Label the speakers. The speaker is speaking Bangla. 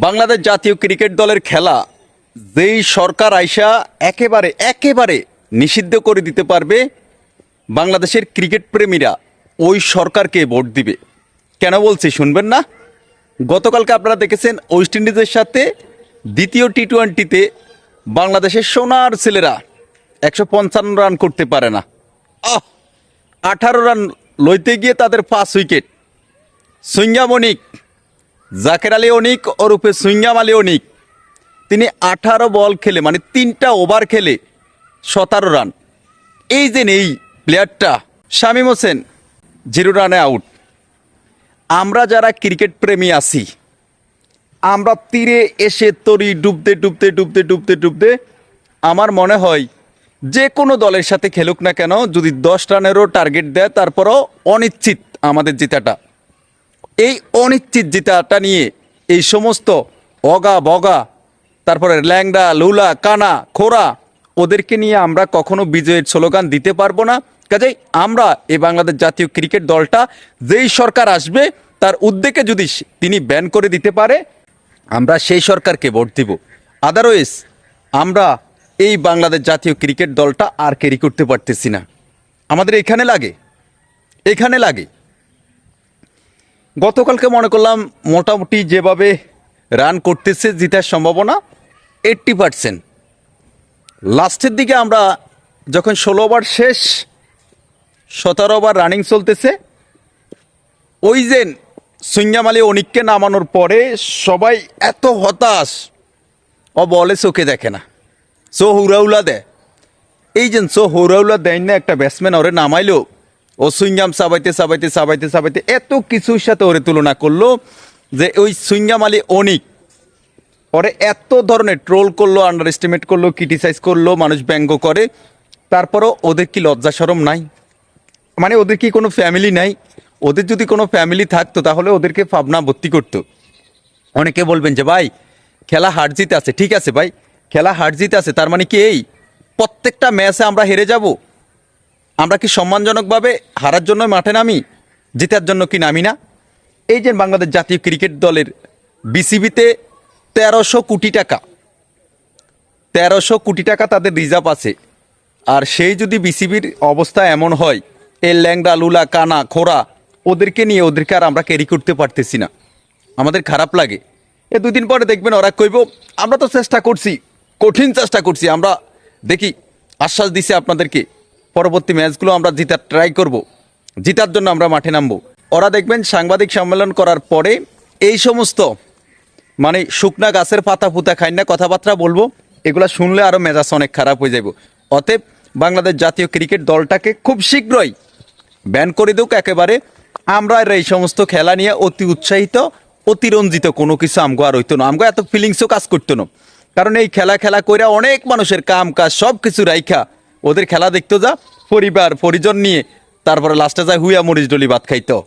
Speaker 1: বাংলাদেশ জাতীয় ক্রিকেট দলের খেলা, যেই সরকার আইসা একেবারে একেবারে নিষিদ্ধ করে দিতে পারবে, বাংলাদেশের ক্রিকেট প্রেমীরা ওই সরকারকে ভোট দিবে। কেন বলছি, শুনবেন না? গতকালকে আপনারা দেখেছেন ওয়েস্ট ইন্ডিজের সাথে দ্বিতীয় টি টোয়েন্টিতে বাংলাদেশের সোনার ছেলেরা একশো পঞ্চান্ন রান করতে পারে না। আহ! আঠারো রান লইতে গিয়ে তাদের পাঁচ উইকেট। সুইঙ্গাম অনিক জাকের আলী অনিক ওরূপে সুইঙ্গাম আলী অনিক। তিনি আঠারো বল খেলে মানে তিনটা ওভার খেলে সতেরো রান। এই যে এই প্লেয়ারটা শামীম হোসেন, জিরো রানে আউট আমরা যারা ক্রিকেট প্রেমী আছি, আমরা তীরে এসে তরি ডুবতে ডুবতে ডুবতে ডুবতে ডুবতে আমার মনে হয় যে কোনো দলের সাথে খেলুক না কেন, যদি দশ রানেরও টার্গেট দেয়, তারপরও অনিশ্চিত আমাদের জেতাটা। এই অনিশ্চিত নিয়ে এই সমস্ত অগা বগা, তারপরে ল্যাংডা, লুলা, কানা, খোরা, ওদেরকে নিয়ে আমরা কখনো বিজয়ের স্লোগান দিতে পারব না। কাজেই আমরা এই বাংলাদেশ জাতীয় ক্রিকেট দলটা, যেই সরকার আসবে, তার উদ্যোগে যদি তিনি ব্যান করে দিতে পারে, আমরা সেই সরকারকে ভোট দিব। আদারওয়াইজ আমরা এই বাংলাদেশ জাতীয় ক্রিকেট দলটা আর ক্যারি করতে পারতেছি না। আমাদের এখানে লাগে এখানে লাগে। গতকালকে মনে করলাম মোটামুটি যেভাবে রান করতেছে জিতার সম্ভাবনা এইট্টি পারসেন্ট লাস্টের দিকে আমরা যখন ষোলো ওভার শেষ, সতেরো ওভার রানিং চলতেছে, ওই যে আলী অনিককে নামানোর পরে সবাই এত হতাশ। ও বলে চোখে দেখে না। চো হুরাউলা দেয়। এই যে চো হুরাউলা দেয় না, একটা ব্যাটসম্যান ওরে নামাইলো ও সুইঙ্গাম চাবাইতে চাবাইতে চাবাইতে চাবাইতে এত কিছুর সাথে ওরে তুলনা করল যে ওই সুইঙ্গাম আলী অনিক ওরে এত ধরনের ট্রোল করল আন্ডার এস্টিমেট করল ক্রিটিসাইজ করল, মানুষ ব্যঙ্গ করে, তারপরও ওদের কি লজ্জা সরম নাই? মানে ওদের কি কোনো ফ্যামিলি নাই? ওদের যদি কোনো ফ্যামিলি থাকতো তাহলে ওদেরকে পাবনা ভর্তি করতো। অনেকে বলবেন যে, ভাই, খেলা হার জিতে আছে। ঠিক আছে ভাই, খেলা হার জিতে আছে, তার মানে কি এই? প্রত্যেকটা ম্যাচে আমরা হেরে যাব? আমরা কি সম্মানজনকভাবে হারার জন্য মাঠে নামি, জেতার জন্য কি নামি না? এই যে বাংলাদেশ জাতীয় ক্রিকেট দলের বিসিবিতে তেরোশো কোটি টাকা, তেরোশো কোটি টাকা তাদের রিজার্ভ আছে। আর সেই যদি বিসিবির অবস্থা এমন হয়, এই ল্যাংড়া, লুলা, কানা খোরা ওদেরকে নিয়ে ওদেরকে আর আমরা ক্যারি করতে পারতেছি না। আমাদের খারাপ লাগে। এ দুই দিন পরে দেখবেন ওরা কইব, আমরা তো চেষ্টা করছি, কঠিন চেষ্টা করছি, আমরা দেখি, আশ্বাস দিছি আপনাদেরকে। পরবর্তী ম্যাচগুলো আমরা জিতার ট্রাই করব। জিতার জন্য আমরা মাঠে নামবো। ওরা দেখবেন সাংবাদিক সম্মেলন করার পরে এই সমস্ত মানে শুকনা গাছের পাতা পুতা খাই না, কথাবার্তা বলব, এগুলা শুনলে আরও মেজাজ অনেক খারাপ হয়ে যাব অতএব বাংলাদেশ জাতীয় ক্রিকেট দলটাকে খুব শীঘ্রই ব্যান করে দেউক একেবারে। আমরা এই সমস্ত খেলা নিয়ে অতি উৎসাহিত, অতিরঞ্জিত কোনো কিছু আমগো আর হইতো না। আমগো এত ফিলিংসও কাজ করতো না। কারণ এই খেলা খেলা কইরা অনেক মানুষের কাম কাজ সব কিছু রাইখা ওদের খেলা দেখতো যা, পরিবার, পরিজন নিয়ে। তারপরে লাস্টে যায় হুইয়া মরিচ ডলি ভাত খাইতো।